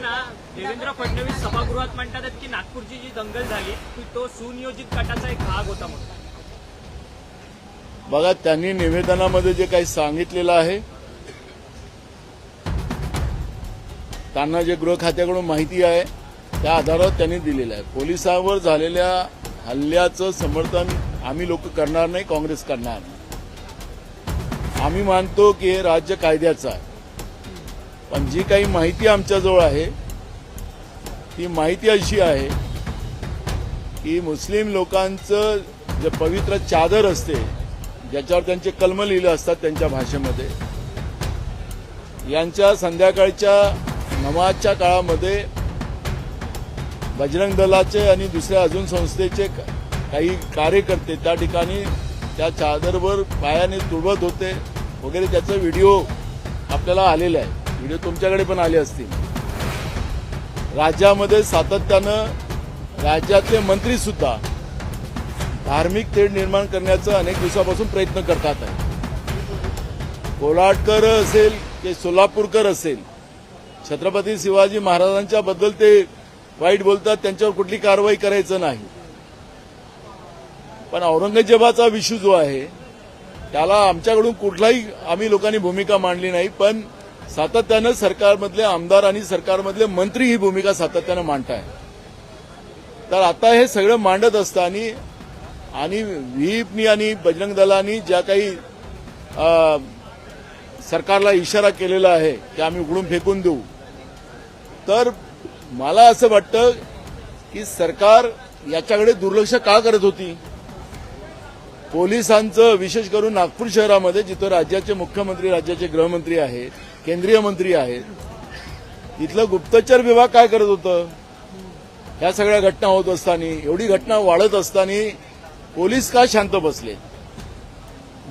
नाना देवेंद्र फडणवीस सभागृहात म्हणतात की नागपूरची जी दंगल झाली ती तो सुनियोजित गटाचा एक भाग होता म्हणून. बघा त्यांनी निवेदनामध्ये जे काही सांगितलेलं आहे त्यांना जे गृह खात्याकडून माहिती आहे त्या आधारावर त्यांनी दिलेलं आहे. पोलिसांवर झालेल्या हल्ल्याचं समर्थन आम्ही लोक करणार नाही काँग्रेस करणार नाही. आम्ही मानतो की हे राज्य कायद्याचं आहे. पण जी काही माहिती आमच्याजवळ आहे ती माहिती अशी आहे की मुस्लिम लोकांचं जे पवित्र चादर असते ज्याच्यावर त्यांचे कलम लिहिले असतात त्यांच्या भाषेमध्ये यांच्या संध्याकाळच्या नमाजच्या काळामध्ये बजरंग दलाचे आणि दुसऱ्या अजून संस्थेचे काही कार्यकर्ते त्या ठिकाणी त्या चादरवर पायाने तुडवत होते वगैरे त्याचा व्हिडिओ आपल्याला आलेला आहे. व्हिडिओ तुमच्याकडे पण आले असतील. राज्यामध्ये सातत्यानं राज्यातले मंत्री सुद्धा धार्मिक तेढ निर्माण करण्याचा अनेक दिवसापासून प्रयत्न करतात आहे. कोल्हाटकर असेल की सोलापूरकर असेल छत्रपती शिवाजी महाराजांच्या बद्दल ते वाईट बोलतात त्यांच्यावर कुठली कारवाई करायचं नाही. पण औरंगजेबाचा विषू जो आहे त्याला आमच्याकडून कुठलाही आम्ही लोकांनी भूमिका मांडली नाही पण सातत्यानं सरकारमधले आमदार आणि सरकारमधले मंत्री ही भूमिका सातत्यानं मांडताय. तर आता हे सगळं मांडत असताना आणि व्हीपनी आणि बजरंग दलानी ज्या काही सरकारला इशारा केलेला आहे की आम्ही उघडून फेकून देऊ. तर मला असं वाटतं की सरकार याच्याकडे दुर्लक्ष का करत होती? पोलिसांचं विशेष करून नागपूर शहरामध्ये जिथं राज्याचे मुख्यमंत्री राज्याचे गृहमंत्री आहेत केंद्रीय मंत्री आहेत. इथलं गुप्तचर विभाग काय करत होतं? ह्या सगळ्या घटना होत असताना एवढी घटना वाढत असताना पोलीस का शांत बसले?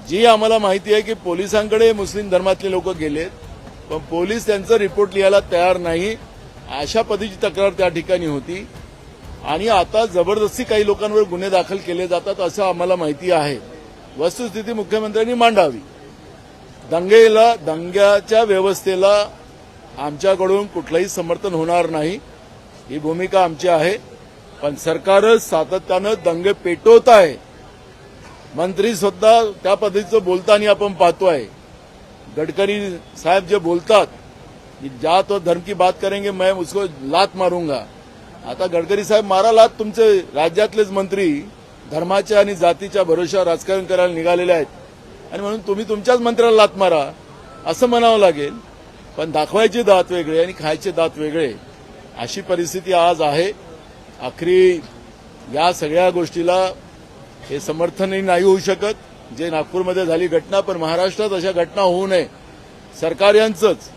जी आम्हाला माहिती आहे की पोलिसांकडे मुस्लिम धर्मातले लोक गेलेत पण पोलीस त्यांचं रिपोर्ट लिहायला तयार नाही. अशा पद्धतीची तक्रार त्या ठिकाणी होती. आणि आता जबरदस्ती काही लोकांवर गुन्हे दाखल केले जातात असं आम्हाला माहिती आहे. वस्तुस्थिती मुख्यमंत्र्यांनी मांडावी. दंगेला दंग्याच्या व्यवस्थेला आमच्याकडून कुठलंही समर्थन होणार नाही. ही भूमिका आमची आहे. पण सरकारच सातत्यानं दंगे पेटवत आहे. मंत्री सुद्धा त्या पद्धतीचं बोलताना आपण पाहतोय. गडकरी साहेब जे बोलतात की ज्या तो धर्म की बात करेंगे मैं उसको लात मारूंगा. आता गडकरी साहेब मारा लात तुमचे राज्यातलेच मंत्री धर्माच्या आणि जातीच्या भरोशा राजकारण करायला निघालेले आहेत. आणि म्हणून तुम्ही तुमच्याच मंत्र्याला लात मारा असं म्हणावं लागेल. पण दाखवायचे दात वेगळे आणि खायचे दात वेगळे अशी परिस्थिती आज आहे. आखरी या सगळ्या गोष्टीला हे समर्थनही नाही होऊ शकत. जे नागपूरमध्ये झाली घटना पण महाराष्ट्रात अशा घटना होऊ नये. सरकार यांचंच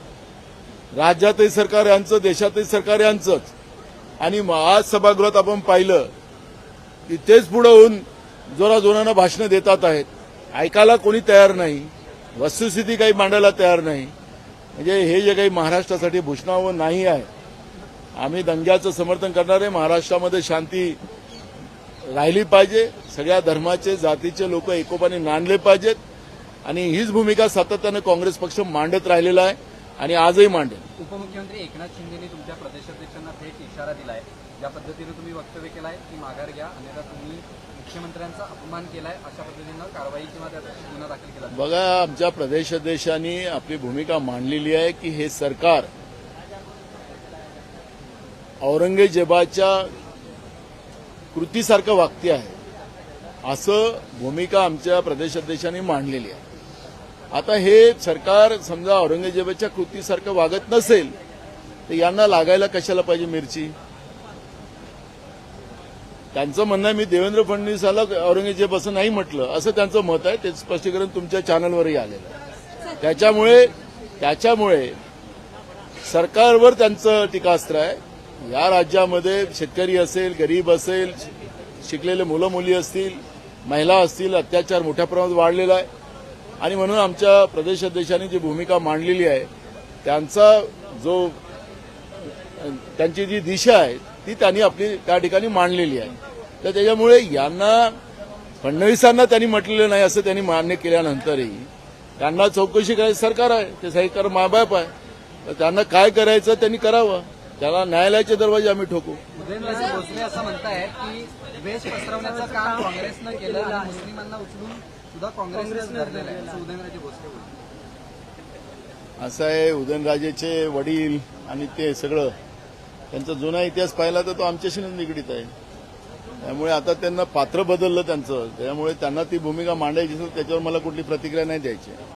राज्यातही सरकार यांचं देशातही सरकार यांचंच. आणि मग आज सभागृहात आपण पाहिलं की तेच पुढं होऊन जोराजोरानं भाषणं देतात आहेत. ऐकायला कोणी तयार नाही वस्तुस्थिती काही मांडायला तयार नाही. म्हणजे हे जे काही महाराष्ट्रासाठी भूषणावं नाही आहे आम्ही दंग्याचं समर्थन करणारे महाराष्ट्रामध्ये शांती राहिली पाहिजे सगळ्या धर्माचे जातीचे लोक एकोपाने नांदले पाहिजेत आणि हीच भूमिका सातत्यानं काँग्रेस पक्ष मांडत राहिलेला आहे आणि आजही मांडेल. उपमुख्यमंत्री एकनाथ शिंदेनी तुमच्या प्रदेशाध्यक्षांना थेट इशारा दिलाय. ज्या पद्धतीने तुम्ही वक्तव्य केलाय की माघार घ्या अन्यथा तुम्ही मुख्यमंत्र्यांचा अपमान केलाय अशा पद्धतीनं कारवाई किंवा त्याचा गुन्हा दाखल केला. बघा आमच्या प्रदेशाध्यक्षांनी आपली भूमिका मांडलेली आहे की हे सरकार औरंगजेबाच्या कृतीसारखं वागते आहे. असं भूमिका आमच्या प्रदेशाध्यक्षांनी मांडलेली आहे. आता हे सरकार समजा औरंगजेबाच्या कृतीसारखं वागत नसेल तर यांना लागायला कशाला पाहिजे मिरची? त्यांचं म्हणणं आहे मी देवेंद्र फडणवीसाला औरंगजेब असं नाही म्हटलं. असं त्यांचं मत आहे ते स्पष्टीकरण तुमच्या चॅनलवरही आलेलं आहे. त्याच्यामुळे त्याच्यामुळे सरकारवर त्यांचं टीकास्त्र आहे. या राज्यामध्ये शेतकरी असेल गरीब असेल शिकलेले मुलं मुली असतील महिला असतील अत्याचार मोठ्या प्रमाणात वाढलेला आहे. आणि म्हणून आमच्या प्रदेश अध्यक्षांनी जी भूमिका मांडलेली आहे त्यांचा जो त्यांची जी दिशा आहे ती त्यांनी आपली त्या ठिकाणी मांडलेली आहे. तर त्याच्यामुळे यांना फडणवीसांना त्यांनी म्हटलेलं नाही असं त्यांनी मान्य केल्यानंतरही त्यांना चौकशी करायचं सरकार आहे. ते सरकार मायबाप आहे. तर त्यांना काय करायचं त्यांनी करावं. त्याला न्यायालयाचे दरवाजे आम्ही ठोकू. भोसले असं म्हणतायत की द्वेष पसरवण्याचं काम काँग्रेसनं केलं मुस्लिमांना उचलून सुद्धा बोलले असं आहे उदयनराजेचे वडील आणि ते सगळं त्यांचा जुना इतिहास पाहिला तर तो आमच्याशी निगडीत आहे. त्यामुळे आता त्यांना पात्र बदललं त्यांचं. त्यामुळे त्यांना ती भूमिका मांडायची असेल त्याच्यावर मला कुठली प्रतिक्रिया नाही द्यायची.